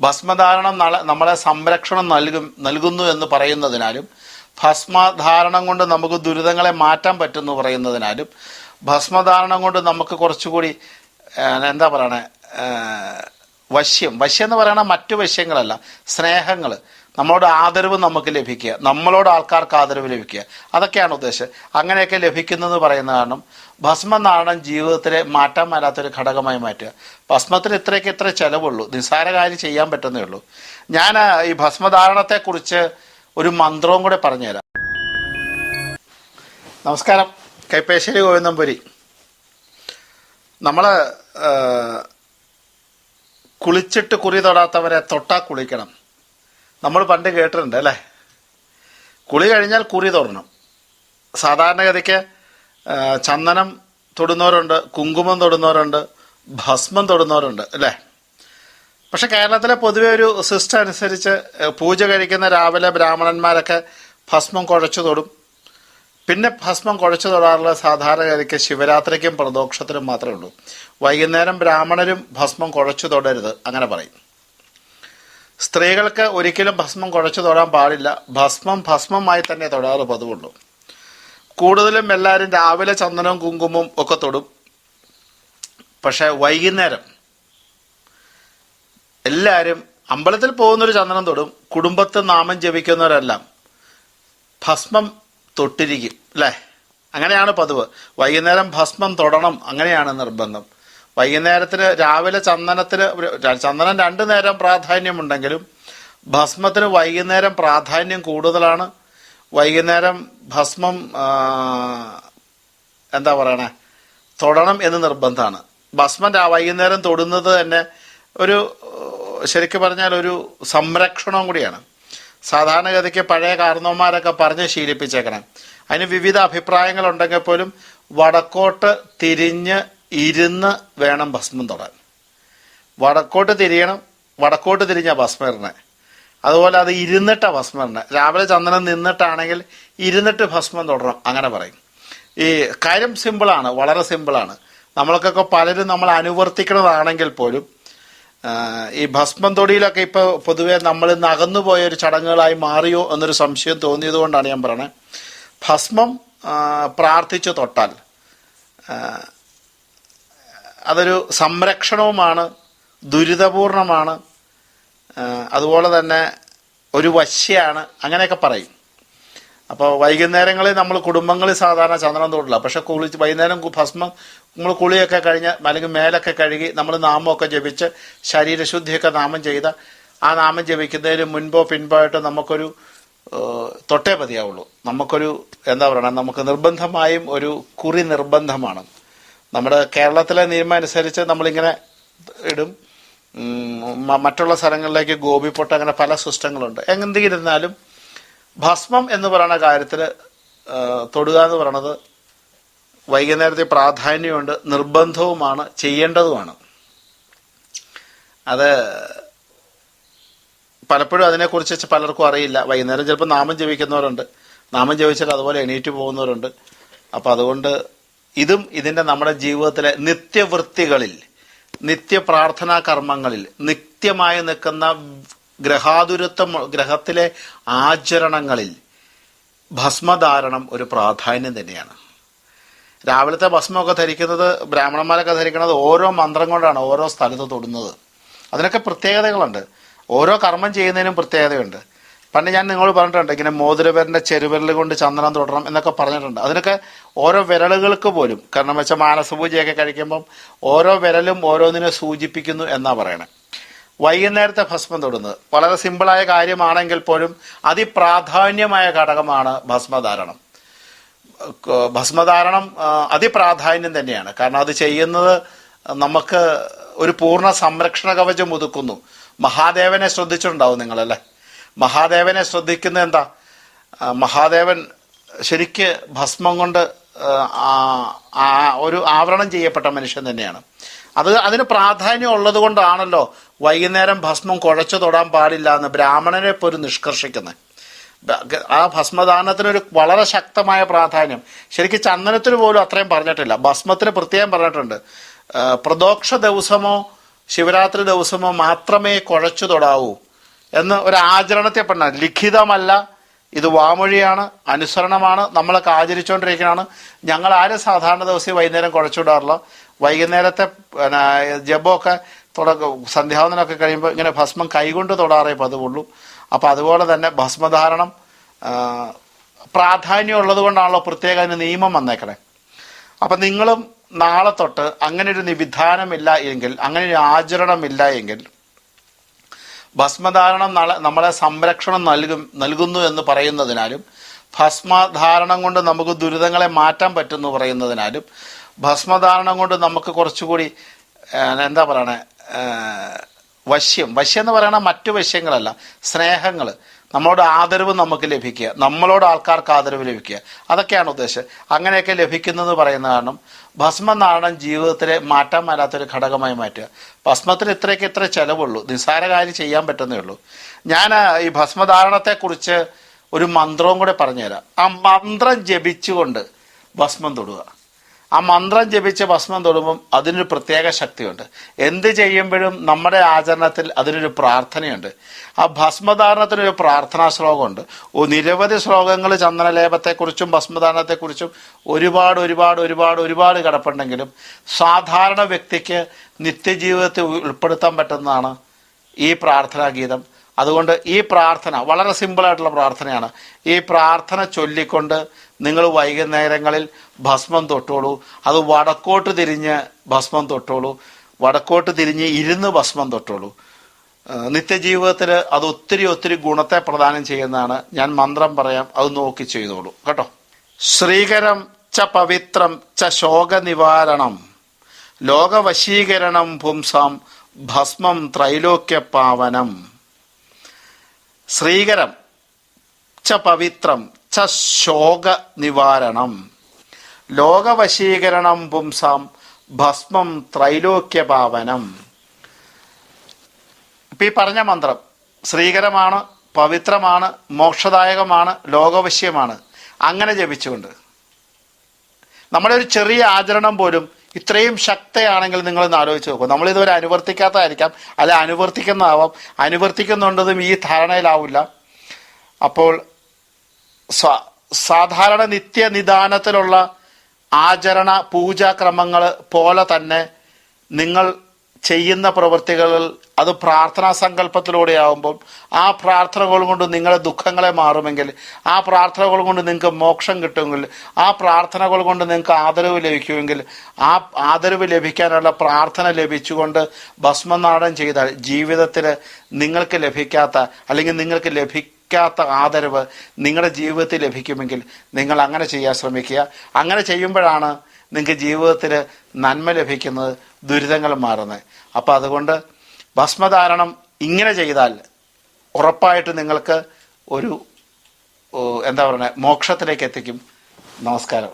ഭസ്മധാരണം നമ്മളെ സംരക്ഷണം നൽകും നൽകുന്നു എന്ന് പറയുന്നതിനാലും ഭസ്മധാരണം കൊണ്ട് നമുക്ക് ദുരിതങ്ങളെ മാറ്റാൻ പറ്റുമെന്ന് പറയുന്നതിനാലും ഭസ്മധാരണം കൊണ്ട് നമുക്ക് കുറച്ചുകൂടി എന്താ പറയണേ വശ്യം. വശ്യം എന്ന് പറയണ മറ്റു വശ്യങ്ങളല്ല സ്നേഹങ്ങൾ നമ്മളോട് ആദരവ് നമുക്ക് ലഭിക്കുക. നമ്മളോട് ആൾക്കാർക്ക് ആദരവ് ലഭിക്കുക. അതൊക്കെയാണ് ഉദ്ദേശം. അങ്ങനെയൊക്കെ ലഭിക്കുന്നതെന്ന് പറയുന്ന കാരണം ഭസ്മനാടൻ ജീവിതത്തിലെ മാറ്റാൻ മേലാത്തൊരു ഘടകമായി മാറ്റുക. ഭസ്മത്തിന് ഇത്രയ്ക്ക് ഇത്ര ചിലവുള്ളൂ. നിസ്സാര കാര്യം ചെയ്യാൻ പറ്റുന്നേ ഉള്ളൂ. ഞാൻ ഈ ഭസ്മധാരണത്തെക്കുറിച്ച് ഒരു മന്ത്രവും കൂടെ പറഞ്ഞുതരാം. നമസ്കാരം. കൈപ്പേശ്ശേരി ഗോവിന്ദംപുരി. നമ്മൾ കുളിച്ചിട്ട് കുറി തൊടാത്തവരെ തൊട്ടാ കുളിക്കണം. നമ്മൾ പണ്ട് കേട്ടിട്ടുണ്ട് അല്ലേ? കുളി കഴിഞ്ഞാൽ കുറി തൊടണം സാധാരണഗതിക്ക് ചന്ദനം തൊടുന്നവരുണ്ട് കുങ്കുമം തൊടുന്നവരുണ്ട് ഭസ്മം തൊടുന്നവരുണ്ട് അല്ലേ? പക്ഷെ കേരളത്തിലെ പൊതുവെ ഒരു സിസ്റ്റം അനുസരിച്ച് പൂജ കഴിക്കുന്ന രാവിലെ ബ്രാഹ്മണന്മാരൊക്കെ ഭസ്മം കുഴച്ചു തൊടും. പിന്നെ ഭസ്മം കുഴച്ചു തൊടാറുള്ള സാധാരണഗതിക്ക് ശിവരാത്രിക്കും പ്രദോഷത്തിനും മാത്രമേ ഉള്ളൂ. വൈകുന്നേരം ബ്രാഹ്മണരും ഭസ്മം കുഴച്ചു തൊടരുത് അങ്ങനെ പറയും. സ്ത്രീകൾക്ക് ഒരിക്കലും ഭസ്മം കുഴച്ചു തൊടാൻ പാടില്ല. ഭസ്മം ഭസ്മമായി തന്നെ തൊടാറ് പതിവുള്ളൂ. കൂടുതലും എല്ലാവരും രാവിലെ ചന്ദനവും കുങ്കുമവും ഒക്കെ തൊടും. പക്ഷെ വൈകുന്നേരം എല്ലാവരും അമ്പലത്തിൽ പോകുന്നൊരു ചന്ദനം തൊടും. കുടുംബത്ത് നാമം ജപിക്കുന്നവരെല്ലാം ഭസ്മം തൊട്ടിരിക്കും അല്ലേ? അങ്ങനെയാണ് പതിവ്. വൈകുന്നേരം ഭസ്മം തൊടണം അങ്ങനെയാണ് നിർബന്ധം. വൈകുന്നേരത്തിന് രാവിലെ ചന്ദനത്തിന് ചന്ദനം രണ്ടു നേരം പ്രാധാന്യമുണ്ടെങ്കിലും ഭസ്മത്തിന് വൈകുന്നേരം പ്രാധാന്യം കൂടുതലാണ്. വൈകുന്നേരം ഭസ്മം എന്താ പറയണേ തൊടണം എന്ന് നിർബന്ധമാണ്. ഭസ്മം വൈകുന്നേരം തൊടുന്നത് തന്നെ ഒരു ശരിക്കും പറഞ്ഞാൽ ഒരു സംരക്ഷണവും കൂടിയാണ്. സാധാരണഗതിക്ക് പഴയ കാരണവന്മാരൊക്കെ പറഞ്ഞ് ശീലിപ്പിച്ചേക്കണം. അതിന് വിവിധ അഭിപ്രായങ്ങളുണ്ടെങ്കിൽ പോലും വടക്കോട്ട് തിരിഞ്ഞ് ഇരുന്ന് വേണം ഭസ്മം തൊടാൻ. വടക്കോട്ട് തിരിയണം വടക്കോട്ട് തിരിഞ്ഞ ഭസ്മറിനെ അതുപോലെ അത് ഇരുന്നിട്ട ഭസ്മറിനെ രാവിലെ ചന്ദനം നിന്നിട്ടാണെങ്കിൽ ഇരുന്നിട്ട് ഭസ്മം തൊടണം അങ്ങനെ പറയും. ഈ കാര്യം സിമ്പിളാണ് വളരെ സിമ്പിളാണ് നമ്മൾക്കൊക്കെ പലരും നമ്മൾ അനുവർത്തിക്കുന്നതാണെങ്കിൽ പോലും ഈ ഭസ്മം തൊടിയിലൊക്കെ ഇപ്പോൾ പൊതുവേ നമ്മൾ നകന്നുപോയ ഒരു ചടങ്ങുകളായി മാറിയോ എന്നൊരു സംശയം തോന്നിയത് കൊണ്ടാണ് ഞാൻ പറയുന്നത് ഭസ്മം പ്രാർത്ഥിച്ചു തൊട്ടാൽ അതൊരു സംരക്ഷണവുമാണ് ദുരിതപൂർണമാണ്. അതുപോലെ തന്നെ ഒരു വശ്യാണ്. അങ്ങനെയൊക്കെ പറയും. അപ്പോൾ വൈകുന്നേരങ്ങളിൽ നമ്മൾ കുടുംബങ്ങളിൽ സാധാരണ ചന്ദനം തൊട്ടില്ല. പക്ഷെ കുളിച്ച് വൈകുന്നേരം ഭസ്മം നമ്മൾ കുളിയൊക്കെ കഴിഞ്ഞ് അല്ലെങ്കിൽ മേലൊക്കെ കഴുകി നമ്മൾ നാമമൊക്കെ ജപിച്ച് ശരീരശുദ്ധിയൊക്കെ നാമം ചെയ്ത ആ നാമം ജപിക്കുന്നതിന് മുൻപോ പിൻപോ ആയിട്ട് നമുക്കൊരു തൊട്ടേ മതിയാവുള്ളൂ. നമുക്കൊരു എന്താ പറയണം നമുക്ക് നിർബന്ധമായും ഒരു കുറി നിർബന്ധമാണ്. നമ്മുടെ കേരളത്തിലെ നിയമം അനുസരിച്ച് നമ്മളിങ്ങനെ ഇടും. മറ്റുള്ള സ്ഥലങ്ങളിലേക്ക് ഗോപിപ്പൊട്ട് അങ്ങനെ പല സിസ്റ്റങ്ങളുണ്ട്. എന്തിരുന്നാലും ഭസ്മം എന്ന് പറയുന്ന കാര്യത്തിൽ തൊടുക എന്ന് പറയുന്നത് വൈകുന്നേരത്തെ പ്രാധാന്യമുണ്ട് നിർബന്ധവുമാണ് ചെയ്യേണ്ടതുമാണ്. അത് പലപ്പോഴും അതിനെക്കുറിച്ച് പലർക്കും അറിയില്ല. വൈകുന്നേരം ചിലപ്പോൾ നാമം ജപിക്കുന്നവരുണ്ട്. നാമം ജപിച്ചാൽ അതുപോലെ എണീറ്റ് പോകുന്നവരുണ്ട്. അപ്പോൾ അതുകൊണ്ട് ഇതും ഇതിന്റെ നമ്മുടെ ജീവിതത്തിലെ നിത്യവൃത്തികളിൽ നിത്യ പ്രാർത്ഥനാ കർമ്മങ്ങളിൽ നിത്യമായി നിൽക്കുന്ന ഗ്രഹാതുരത്വം ഗ്രഹത്തിലെ ആചരണങ്ങളിൽ ഭസ്മധാരണം ഒരു പ്രാധാന്യം തന്നെയാണ്. രാവിലത്തെ ഭസ്മമൊക്കെ ധരിക്കുന്നത് ബ്രാഹ്മണന്മാരൊക്കെ ധരിക്കുന്നത് ഓരോ മന്ത്രം കൊണ്ടാണ് ഓരോ സ്ഥലത്ത് തൊടുന്നത്. അതിനൊക്കെ പ്രത്യേകതകളുണ്ട്. ഓരോ കർമ്മം ചെയ്യുന്നതിനും പ്രത്യേകതയുണ്ട്. പണ്ട് ഞാൻ നിങ്ങളോട് പറഞ്ഞിട്ടുണ്ട് ഇങ്ങനെ മോതിരവിരലിന്റെ ചെരുവിരൽ കൊണ്ട് ചന്ദനം തുടരണം എന്നൊക്കെ പറഞ്ഞിട്ടുണ്ട്. അതിനൊക്കെ ഓരോ വിരലുകൾക്ക് പോലും കാരണം വെച്ചാൽ മാനസപൂജയൊക്കെ കഴിക്കുമ്പം ഓരോ വിരലും ഓരോന്നിനെ സൂചിപ്പിക്കുന്നു എന്നാണ് പറയണേ. വൈകുന്നേരത്തെ ഭസ്മം തൊടുന്നത്. വളരെ സിമ്പിളായ കാര്യമാണെങ്കിൽ പോലും അതിപ്രാധാന്യമായ ഘടകമാണ് ഭസ്മധാരണം. ഭസ്മധാരണം അതിപ്രാധാന്യം തന്നെയാണ്. കാരണം അത് ചെയ്യുന്നത് നമുക്ക് ഒരു പൂർണ സംരക്ഷണ കവചം ഒതുക്കുന്നു. മഹാദേവനെ ശ്രദ്ധിച്ചിട്ടുണ്ടാവും നിങ്ങളല്ലേ? മഹാദേവനെ ശ്രദ്ധിക്കുന്നത് എന്താ? മഹാദേവൻ ശരിക്ക് ഭസ്മം കൊണ്ട് ഒരു ആവരണം ചെയ്യപ്പെട്ട മനുഷ്യൻ തന്നെയാണ്. അത് അതിന് പ്രാധാന്യം ഉള്ളത് കൊണ്ടാണല്ലോ വൈകുന്നേരം ഭസ്മം കുഴച്ചു തൊടാൻ പാടില്ല എന്ന് ബ്രാഹ്മണനെ പോലും നിഷ്കർഷിക്കുന്നത്. ആ ഭസ്മദാനത്തിനൊരു വളരെ ശക്തമായ പ്രാധാന്യം. ശരിക്കും ചന്ദനത്തിന് പോലും അത്രയും പറഞ്ഞിട്ടില്ല. ഭസ്മത്തിന് പ്രത്യേകം പറഞ്ഞിട്ടുണ്ട്. പ്രദോക്ഷ ദിവസമോ ശിവരാത്രി ദിവസമോ മാത്രമേ കുഴച്ചു തൊടാവൂ. എന്ന് ഒരു ആചരണത്തെ പറഞ്ഞ ലിഖിതമല്ല ഇത് വാമൊഴിയാണ് അനുസരണമാണ് നമ്മളൊക്കെ ആചരിച്ചുകൊണ്ടിരിക്കുന്നതാണ് ഞങ്ങൾ ആരും സാധാരണ ദിവസം വൈകുന്നേരം കുഴച്ചുവിടാറില്ല. വൈകുന്നേരത്തെ ജബൊക്കെ തുടക്കം സന്ധ്യാവനമൊക്കെ കഴിയുമ്പോൾ ഇങ്ങനെ ഭസ്മം കൈകൊണ്ട് തൊടാറേ പതിവുള്ളൂ. അപ്പോൾ അതുപോലെ തന്നെ ഭസ്മധാരണം പ്രാധാന്യമുള്ളത് കൊണ്ടാണല്ലോ പ്രത്യേക അതിന് നിയമം വന്നേക്കണേ. അപ്പം നിങ്ങളും നാളെ തൊട്ട് അങ്ങനെ ഒരു നിവിധാനമില്ല എങ്കിൽ അങ്ങനെ ഒരു ആചരണമില്ല എങ്കിൽ ഭസ്മധാരണം നമ്മളെ സംരക്ഷണം നൽകും നൽകുന്നു എന്ന് പറയുന്നതിനാലും ഭസ്മധാരണം കൊണ്ട് നമുക്ക് ദുരിതങ്ങളെ മാറ്റാൻ പറ്റുമെന്ന് പറയുന്നതിനാലും ഭസ്മധാരണം കൊണ്ട് നമുക്ക് കുറച്ചുകൂടി എന്താ പറയണേ വശ്യം വശ്യം എന്ന് പറയുന്ന മറ്റു വശ്യങ്ങളല്ല സ്നേഹങ്ങൾ നമ്മളോട് ആദരവ് നമുക്ക് ലഭിക്കുക. നമ്മളോട് ആൾക്കാർക്ക് ആദരവ് ലഭിക്കുക. അതൊക്കെയാണ് ഉദ്ദേശം. അങ്ങനെയൊക്കെ ലഭിക്കുന്നതെന്ന് പറയുന്ന കാരണം ഭസ്മനാരണം ജീവിതത്തിലെ മാറ്റാൻ മേലാത്തൊരു ഘടകമായി മാറ്റുക. ഭസ്മത്തിന് ഇത്രയ്ക്ക് ഇത്ര ചിലവുള്ളൂ. നിസ്സാര കാര്യം ചെയ്യാൻ പറ്റുന്നേ ഉള്ളൂ. ഞാൻ ഈ ഭസ്മധാരണത്തെക്കുറിച്ച് ഒരു മന്ത്രവും കൂടെ പറഞ്ഞുതരാം. ആ മന്ത്രം ജപിച്ചുകൊണ്ട് ഭസ്മം തൊടുക. ആ മന്ത്രം ജപിച്ച് ഭസ്മം തൊടുമ്പം അതിനൊരു പ്രത്യേക ശക്തിയുണ്ട്. എന്ത് ചെയ്യുമ്പോഴും നമ്മുടെ ആചരണത്തിൽ അതിനൊരു പ്രാർത്ഥനയുണ്ട്. ആ ഭസ്മധാരണത്തിനൊരു പ്രാർത്ഥനാ ശ്ലോകമുണ്ട്. നിരവധി ശ്ലോകങ്ങൾ ചന്ദനലേപത്തെക്കുറിച്ചും ഭസ്മധാരണത്തെക്കുറിച്ചും ഒരുപാട് ഒരുപാട് ഒരുപാട് ഒരുപാട് കിടപ്പുണ്ടെങ്കിലും സാധാരണ വ്യക്തിക്ക് നിത്യജീവിതത്തിൽ ഉൾപ്പെടുത്താൻ പറ്റുന്നതാണ് ഈ പ്രാർത്ഥനാ ഗീതം. അതുകൊണ്ട് ഈ പ്രാർത്ഥന വളരെ സിമ്പിളായിട്ടുള്ള പ്രാർത്ഥനയാണ്. ഈ പ്രാർത്ഥന ചൊല്ലിക്കൊണ്ട് നിങ്ങൾ വൈകുന്നേരങ്ങളിൽ ഭസ്മം തൊട്ടോളൂ. അത് വടക്കോട്ട് തിരിഞ്ഞ് ഭസ്മം തൊട്ടോളൂ. വടക്കോട്ട് തിരിഞ്ഞ് ഇരുന്ന് ഭസ്മം തൊട്ടോളൂ. നിത്യജീവിതത്തിൽ അത് ഒത്തിരി ഒത്തിരി ഗുണത്തെ പ്രദാനം ചെയ്യുന്നതാണ്. ഞാൻ മന്ത്രം പറയാം അത് നോക്കി ചെയ്തോളൂ. കേട്ടോ? ശ്രീകരം ച പവിത്രം ച ശോക നിവാരണം ലോകവശീകരണം പുംസാം ഭസ്മം ത്രൈലോക്യ പാവനം ശ്രീകരം. ച പവിത്രം. ച ശോക നിവാരണം. ലോകവശീകരണം പുംസാം. ഭസ്മം ത്രൈലോക്യപാവനം ഇപ്പൊ ഈ പറഞ്ഞ മന്ത്രം ശ്രീകരമാണ് പവിത്രമാണ് മോക്ഷദായകമാണ് ലോകവശ്യമാണ്. അങ്ങനെ ജപിച്ചുകൊണ്ട്. നമ്മുടെ ഒരു ചെറിയ ആചരണം പോലും ഇത്രയും ശക്തയാണെങ്കിൽ നിങ്ങളൊന്ന് ആലോചിച്ച് നോക്കും. നമ്മളിതുവരെ അനുവർത്തിക്കാത്തതായിരിക്കാം. അല്ല അനുവർത്തിക്കുന്നതാവാം. അനുവർത്തിക്കുന്നുണ്ടതും ഈ ധാരണയിലാവില്ല. അപ്പോൾ സാധാരണ നിത്യനിദാനത്തിലുള്ള ആചരണ പൂജാക്രമങ്ങൾ പോലെ തന്നെ നിങ്ങൾ ചെയ്യുന്ന പ്രവൃത്തികൾ അത് പ്രാർത്ഥനാ സങ്കല്പത്തിലൂടെ സങ്കല്പത്തിലൂടെയാവുമ്പോൾ ആ പ്രാർത്ഥനകൾ കൊണ്ട് നിങ്ങളുടെ ദുഃഖങ്ങളെ മാറുമെങ്കിൽ ആ പ്രാർത്ഥനകൾ കൊണ്ട് നിങ്ങൾക്ക് മോക്ഷം കിട്ടുമെങ്കിൽ ആ പ്രാർത്ഥനകൾ കൊണ്ട് നിങ്ങൾക്ക് ആദരവ് ലഭിക്കുമെങ്കിൽ ആ ആദരവ് ലഭിക്കാനുള്ള പ്രാർത്ഥന ലഭിച്ചുകൊണ്ട് ഭസ്മനാടം ചെയ്താൽ ജീവിതത്തിൽ നിങ്ങൾക്ക് ലഭിക്കാത്ത അല്ലെങ്കിൽ നിങ്ങൾക്ക് ലഭി ലഭിക്കാത്ത ആദരവ് നിങ്ങളുടെ ജീവിതത്തിൽ ലഭിക്കുമെങ്കിൽ നിങ്ങൾ അങ്ങനെ ചെയ്യാൻ ശ്രമിക്കുക. അങ്ങനെ ചെയ്യുമ്പോഴാണ് നിങ്ങൾക്ക് ജീവിതത്തിൽ നന്മ ലഭിക്കുന്നത് ദുരിതങ്ങൾ മാറുന്നത്. അപ്പോൾ അതുകൊണ്ട് ഭസ്മധാരണം ഇങ്ങനെ ചെയ്താൽ ഉറപ്പായിട്ട് നിങ്ങൾക്ക് ഒരു എന്താ പറയുക മോക്ഷത്തിലേക്ക് എത്തിക്കും. നമസ്കാരം.